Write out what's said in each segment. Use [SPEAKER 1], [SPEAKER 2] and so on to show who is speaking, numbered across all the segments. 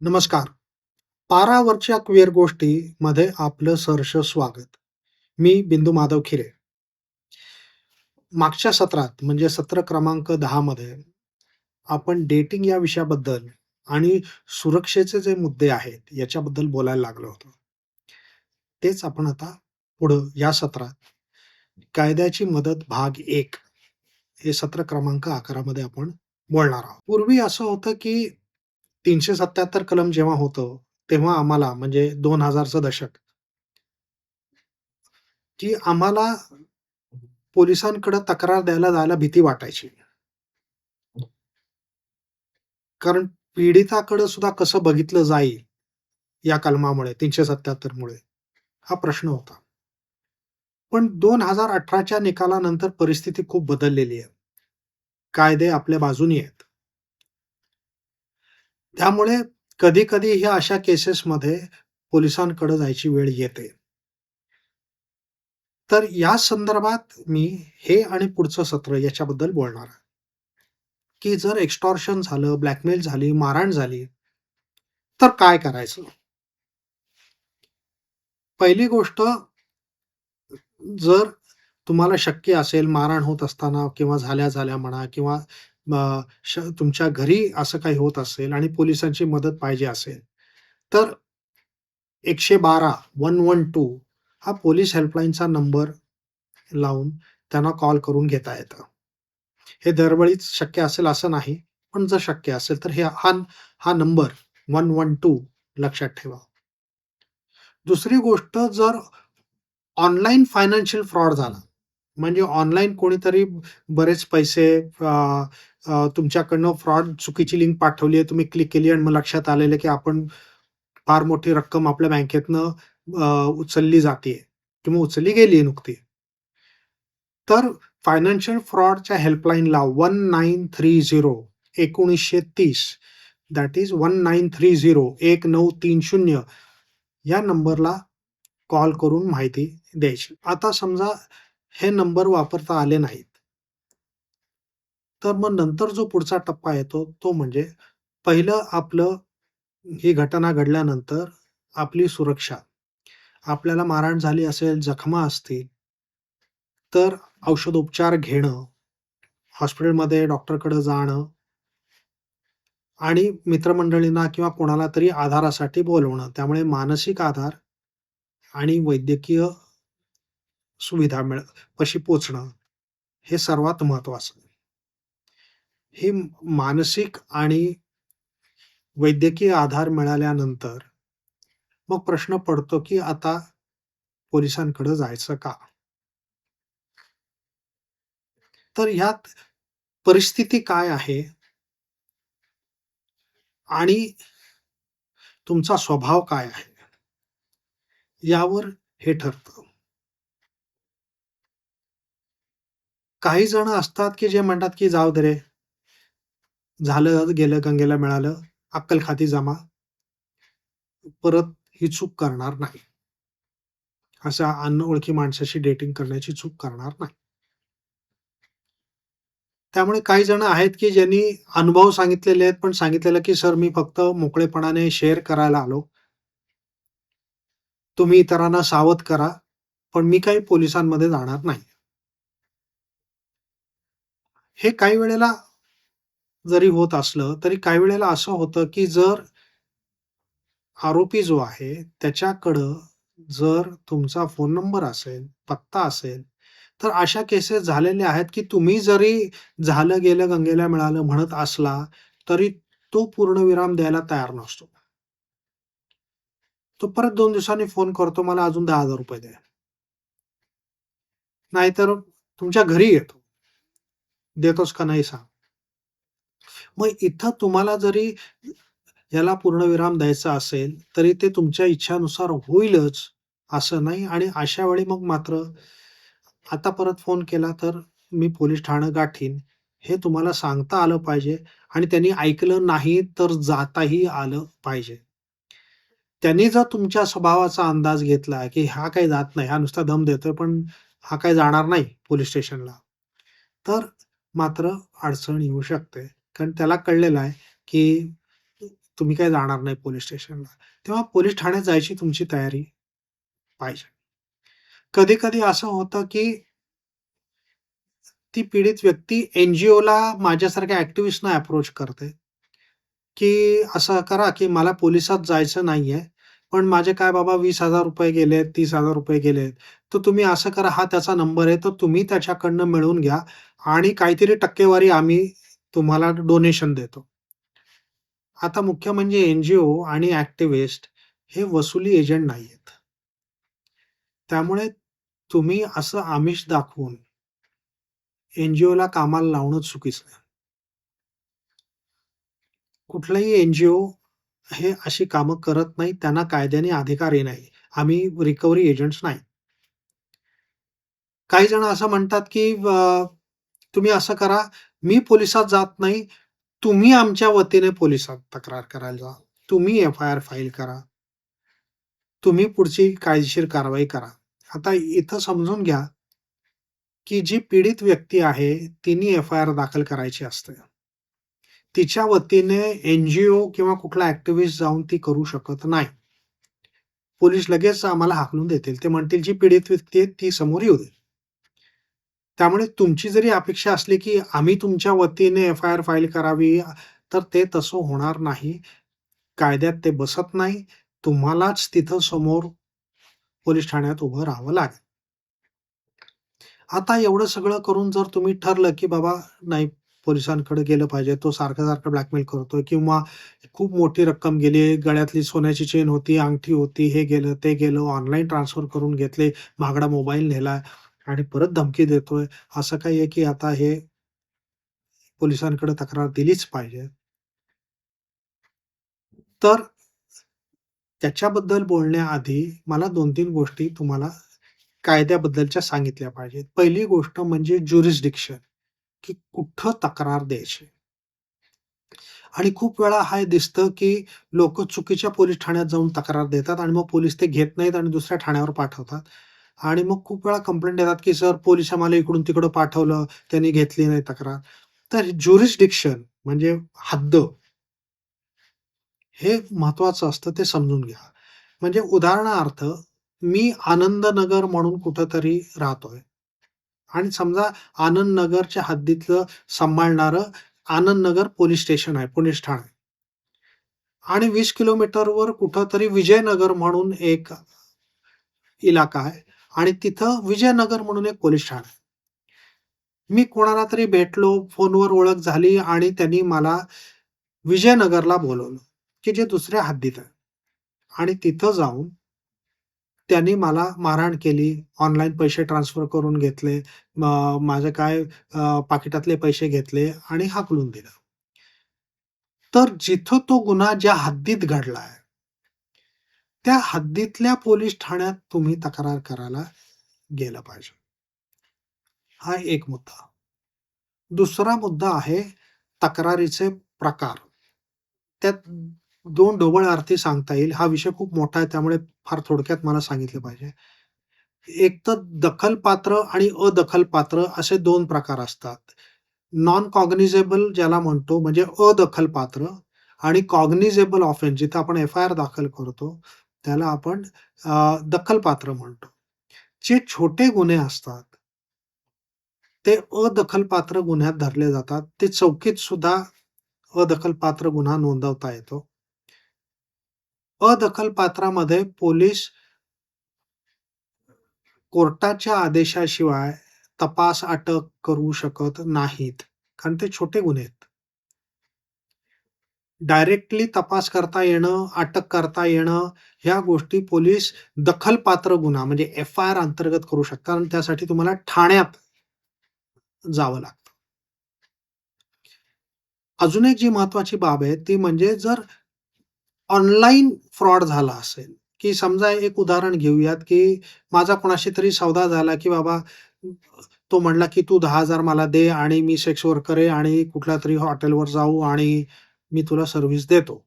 [SPEAKER 1] नमस्कार. पारावरच्या क्विअर गोष्टीमध्ये आपलं सहर्ष स्वागत. मी बिंदू माधव खिरे. मागच्या सत्रात म्हणजे सत्र क्रमांक दहा मध्ये आपण डेटिंग या विषयाबद्दल आणि सुरक्षेचे जे मुद्दे आहेत याच्याबद्दल बोलायला लागलो होतो. तेच आपण आता पुढं या सत्रात कायद्याची मदत भाग एक हे सत्र क्रमांक 11 मध्ये आपण बोलणार आहोत. पूर्वी असं होतं की 377 कलम जेव्हा होतं, तेव्हा आम्हाला म्हणजे दोन हजारचं दशक की आम्हाला पोलिसांकडे तक्रार द्यायला जायला भीती वाटायची. कारण पीडिताकडे सुद्धा कसं बघितलं जाईल या कलमामुळे 377 मुळे हा प्रश्न होता. पण दोन हजार अठराच्या निकालानंतर परिस्थिती खूप बदललेली आहे. कायदे आपल्या बाजूनी आहेत. त्यामुळे कधी-कधी ह्या अशा केसेसमध्ये पोलिसांकडे जायची वेळ येते. तर या संदर्भात मी हे आणि पुढचं सत्र याच्याबद्दल बोलणार आहे. की जर एक्स्टॉर्शन झालं, ब्लॅकमेल झाली, मारहाण झाली, तर काय करायचं? पहिली गोष्ट जर तुम्हाला शक्य असेल मारहाण होत असताना किंवा झाल्या-झाल्या म्हणा किंवा तुमच्या घरी असं काही होत असेल आणि पोलिसांची मदत पाहिजे असेल, तर 112 112 हा पोलीस हेल्पलाईनचा नंबर लावून त्यांना कॉल करून घेता येतं. हे दरवेळीच शक्य असेल असं नाही, पण जर शक्य असेल तर हे हा हा नंबर 112 लक्षात ठेवा. दुसरी गोष्ट जर ऑनलाईन फायनान्शियल फ्रॉड झाला, म्हणजे ऑनलाईन कोणीतरी बरेच पैसे अ, अ, तुमच्याकडनं फ्रॉड चुकीची लिंक पाठवली आहे, तुम्ही क्लिक केली आणि मग लक्षात आलेलं की आपण फार मोठी रक्कम आपल्या बँकेतनं अ, उचलली जातीये किंवा उचलली गेली नुकती. तर फायनान्शियल फ्रॉडच्या हेल्पलाईनला 1930 1930 दॅट इज 1930 1930 या नंबरला कॉल करून माहिती द्यायची. आता समजा हे नंबर वापरता आले नाहीत. तर मग नंतर जो पुढचा टप्पा येतो तो म्हणजे पहिलं आपलं ही घटना घडल्यानंतर आपली सुरक्षा. आपल्याला मारहाण झाली असेल, जखमा असतील, तर औषधोपचार घेणं, हॉस्पिटलमध्ये डॉक्टरकडे जाणं आणि मित्रमंडळींना किंवा कोणाला तरी आधारासाठी बोलवणं. त्यामुळे मानसिक आधार आणि वैद्यकीय सुविधा मिळ पाशी पोचणं हे सर्वात महत्वाचं हे मानसिक आणि वैद्यकीय आधार मिळाल्यानंतर मग प्रश्न पडतो की आता पोलिसांकडे जायचं का? तर ह्यात परिस्थिती काय आहे? आणि तुमचा स्वभाव काय आहे? यावर हे ठरतं. काही जण असतात की जे म्हणतात की जाऊ दे रे. झालं गेलं गंगेला मिळालं, अक्कल खाती जमा. परत ही चूक करणार नाही. अशा अनोळखी माणसाशी डेटिंग करण्याची चूक करणार नाही. त्यामुळे काही जण आहेत की ज्यांनी अनुभव सांगितलेले आहेत, पण सांगितलेलं की सर मी फक्त मोकळेपणाने शेअर करायला आलो. तुम्ही इतरांना सावध करा, पण मी काही पोलिसांमध्ये जाणार नाही. हे काही वेळेला जरी होत असलं, तरी काही वेळेला असं होतं की जर आरोपी जो आहे त्याच्याकडं जर तुमचा फोन नंबर असेल, पत्ता असेल, तर अशा केसेस झालेल्या आहेत की तुम्ही जरी झालं गेलं गंगेला मिळालं म्हणत असला, तरी तो पूर्णविराम द्यायला तयार नसतो. तो परत दोन दिवसांनी फोन करतो, मला अजून ₹10,000 द्या. नाहीतर तुमच्या घरी येतो. देतोस का नाही सांग. मग इथं तुम्हाला जरी याला पूर्णविराम द्यायचा असेल, तरी ते तुमच्या इच्छानुसार होईलच असं नाही आणि अशा वेळी मग मात्र आता परत फोन केला तर मी पोलीस ठाणं गाठीन, हे तुम्हाला सांगता आलं पाहिजे आणि त्यांनी ऐकलं नाही तर जाताही आलं पाहिजे. त्यांनी जर तुमच्या स्वभावाचा अंदाज घेतला, की हा काही जात नाही, हा नुसता दम देतोय, पण हा काही जाणार नाही पोलीस स्टेशनला. तर मात्र अडचण येऊ शकते. कारण त्याला कळलेलं आहे, की तुम्ही काय जाणार नाही पोलीस स्टेशनला. तेव्हा पोलीस ठाण्यात जायची तुमची तयारी पाहिजे. कधी-कधी असं होतं, की ती पीडित व्यक्ती एनजीओला माझ्यासारख्या ऍक्टिव्हिस्टना अप्रोच करते, की असं करा, की मला पोलिसात जायचं नाहीये, पण माझे काय बाबा वीस हजार रुपये गेले आहेत तीस हजार रुपये गेले आहेत तर तुम्ही असं करा, हा त्याचा नंबर आहे, तर तुम्ही त्याच्याकडनं मिळवून घ्या आणि काहीतरी टक्केवारी आम्ही तुम्हाला डोनेशन देतो. आता मुख्य म्हणजे एनजीओ आणि ऍक्टिव्हिस्ट हे वसुली एजंट नाही आहेत त्यामुळे तुम्ही असं आमिष दाखवून एनजीओला कामाला लावणं चुकीचं आहे. कुठलाही एनजीओ हे अशी कामं करत नाही. त्यांना कायद्याने अधिकारही नाही. आम्ही रिकव्हरी एजंट्स नाही. काही जण असं म्हणतात, की तुम्ही असं करा, मी पोलिसात जात नाही. तुम्ही आमच्या वतीने पोलिसात तक्रार करायला जा. तुम्ही एफ-आय-आर फाईल करा. तुम्ही पुढची कायदेशीर कारवाई करा. आता इथं समजून घ्या, की जी पीडित व्यक्ती आहे, तिने एफ-आय-आर दाखल करायची असते. तिच्या वतीने एनजीओ किंवा कुठला ऍक्टिव्हिस्ट जाऊन ती करू शकत नाही. पोलीस लगेच आम्हाला हाकलून देतील. ते म्हणतील, जी पीडित व्यक्ती आहे, ती समोर येऊ दे. त्यामुळे तुमची जरी अपेक्षा असली, की आम्ही तुमच्या वतीने एफ-आय-आर फाईल करावी, तर ते तसं होणार नाही. कायद्यात ते बसत नाही. तुम्हालाच तिथं समोर पोलीस ठाण्यात उभं राहावं लागेल. आता एवढं सगळं करून जर तुम्ही ठरलं, की बाबा नाही पोलिसांकडे गेलं पाहिजे. तो सारखं-सारखं ब्लॅकमेल करतोय किंवा खूप मोठी रक्कम गेली, गळ्यातली सोन्याची चेन होती, अंगठी होती, हे गेलं, ते गेलं, ऑनलाईन ट्रान्सफर करून घेतले, महागडा मोबाईल नेला आणि परत धमकी देतोय. असं काही आहे, की आता हे पोलिसांकडे तक्रार दिलीच पाहिजे. तर त्याच्याबद्दल बोलण्याआधी मला 2-3 गोष्टी तुम्हाला कायद्याबद्दलच्या सांगितल्या पाहिजेत. पहिली गोष्ट म्हणजे ज्युरिस्डिक्शन, की कुठं तक्रार द्यायची. आणि खूप वेळा हे दिसतं, की लोक चुकीच्या पोलीस ठाण्यात जाऊन तक्रार देतात आणि मग पोलीस ते घेत नाहीत आणि दुसऱ्या ठाण्यावर पाठवतात. आणि मग खूप वेळा कंप्लेंट देतात की सर पोलीस आम्हाला इकडून-तिकडं पाठवलं, त्यांनी घेतली नाही तक्रार. तर ज्युरिस्डिक्शन म्हणजे हद्द हे महत्वाचं असतं, ते समजून घ्या. म्हणजे उदाहरणार्थ मी आनंदनगर म्हणून कुठंतरी राहतोय आणि समजा आनंदनगरच्या हद्दीतलं सांभाळणारं आनंदनगर पोलीस स्टेशन आहे, पोलीस ठाणे आणि वीस किलोमीटरवर कुठंतरी विजयनगर म्हणून एक इलाका आहे आणि तिथं विजयनगर म्हणून एक पोलीस ठाणे आहे. मी कोणाला तरी भेटलो, फोनवर ओळख झाली आणि त्यांनी मला विजयनगरला बोलावलं, की जे दुसऱ्या हद्दीत आहे. आणि तिथं जाऊन त्यांनी मला मारहाण केली, ऑनलाईन पैसे ट्रान्सफर करून घेतले, माझ्या काय पाकिटातले पैसे घेतले आणि हाकलून दिलं. तर जिथं तो गुन्हा ज्या हद्दीत घडलाय त्या हद्दीतल्या पोलीस ठाण्यात तुम्ही तक्रार करायला गेलं पाहिजे. हा एक मुद्दा. दुसरा मुद्दा आहे तक्रारीचे प्रकार. त्यात दोन ढोबळ अर्थी सांगता येईल. हा विषय खूप मोठा आहे त्यामुळे फार थोडक्यात मला सांगितलं पाहिजे. एक तर दखल पात्र आणि अदखल पात्र असे दोन प्रकार असतात. नॉन कॉग्निझेबल ज्याला म्हणतो म्हणजे अदखल पात्र आणि कॉग्निझेबल ऑफेन्स जिथं आपण एफ-आय-आर दाखल करतो, त्याला आपण दखल दखलपात्र म्हणतो. जे छोटे गुन्हे असतात ते अदखलपात्र गुन्ह्यात धरले जातात. ते चौकीत सुद्धा अदखलपात्र गुन्हा नोंदवता येतो. अदखलपात्रामध्ये पोलीस कोर्टाच्या आदेशाशिवाय तपास, अटक करू शकत नाहीत. कारण ते छोटे गुन्हे आहेत. डायरेक्टली तपास करता येणं, अटक करता येणं, ह्या गोष्टी पोलीस दखलपात्र गुन्हा म्हणजे एफ-आय-आर अंतर्गत करू शकतात कारण त्यासाठी तुम्हाला ठाण्यात जावं लागतं. अजून एक जी महत्वाची बाब आहे ती म्हणजे जर ऑनलाईन फ्रॉड झाला असेल, की समजा एक उदाहरण घेऊयात, की माझा कोणाशी तरी सौदा झाला, की बाबा तो म्हणला, की "तू दहा हजार मला दे आणि मी सेक्स वर्कर आहे आणि कुठल्या तरी हॉटेलवर जाऊ आणि मी तुला सर्व्हिस देतो.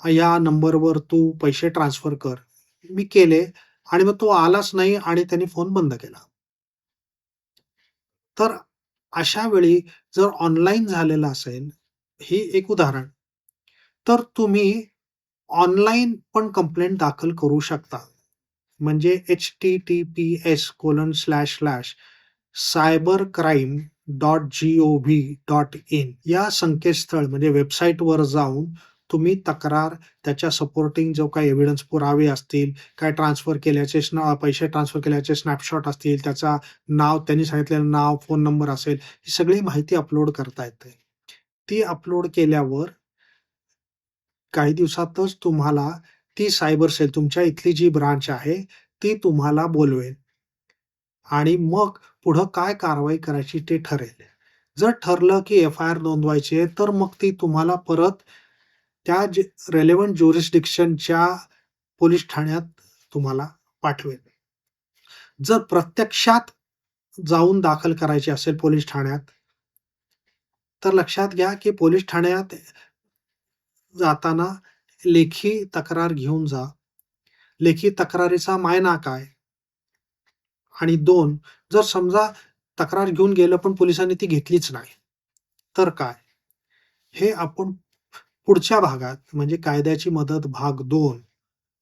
[SPEAKER 1] या नंबरवर तू पैसे ट्रान्सफर कर." मी केले आणि मग तो आलाच नाही आणि त्याने फोन बंद केला. तर अशा वेळी जर ऑनलाईन झालेलं असेल, ही एक उदाहरण. तर तुम्ही ऑनलाईन पण कंप्लेंट दाखल करू शकता. म्हणजे HTTPS colon slash slash cyber crime dot G O V dot in या संकेतस्थळ म्हणजे वेबसाईटवर जाऊन तुम्ही तक्रार, त्याच्या सपोर्टिंग जो काही एव्हिडन्स पुरावे असतील, काय ट्रान्सफर केल्याचे पैसे ट्रान्सफर केल्याचे स्नॅपशॉट असतील, त्याचा नाव त्यांनी सांगितलेलं नाव, फोन नंबर असेल, ही सगळी माहिती अपलोड करता येते. ती अपलोड केल्यावर काही दिवसातच तुम्हाला ती सायबर सेल तुमच्या इथली जी ब्रांच आहे, ती तुम्हाला बोलवेल. आणि मग पुढं काय कारवाई करायची ते ठरेल. जर ठरलं की एफ-आय-आर नोंदवायची आहे, तर मग ती तुम्हाला परत त्या जे रिलेव्हंट ज्युरिस्डिक्शनच्या पोलीस ठाण्यात तुम्हाला पाठवेल. जर प्रत्यक्षात जाऊन दाखल करायची असेल पोलीस ठाण्यात तर लक्षात घ्या की पोलीस ठाण्यात जाताना लेखी तक्रार घेऊन जा. लेखी तक्रारीचा मायना काय? आणि दोन जर समजा तक्रार घेऊन गेलं पण पोलिसांनी ती घेतलीच नाही, तर काय? हे आपण पुढच्या भागात म्हणजे कायद्याची मदत भाग दोन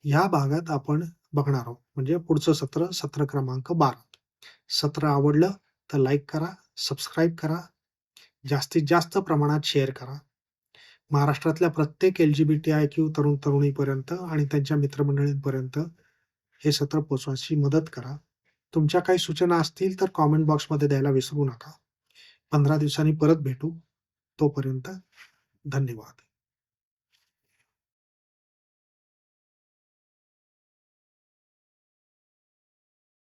[SPEAKER 1] ह्या भागात आपण बघणार आहोत. म्हणजे पुढचं सत्र, सत्र क्रमांक 12. सत्र आवडलं तर लाईक करा, सबस्क्राईब करा, जास्तीत जास्त प्रमाणात शेअर करा. महाराष्ट्रातल्या प्रत्येक एल-जी-बी-टी-आय-क्यू तरुण-तरुणीपर्यंत आणि त्यांच्या मित्रमंडळींपर्यंत हे सत्र पोचवायची मदत करा. तुमच्या काही सूचना असतील तर कॉमेंट बॉक्समध्ये द्यायला विसरू नका. 15 दिवसांनी परत भेटू. तोपर्यंत धन्यवाद.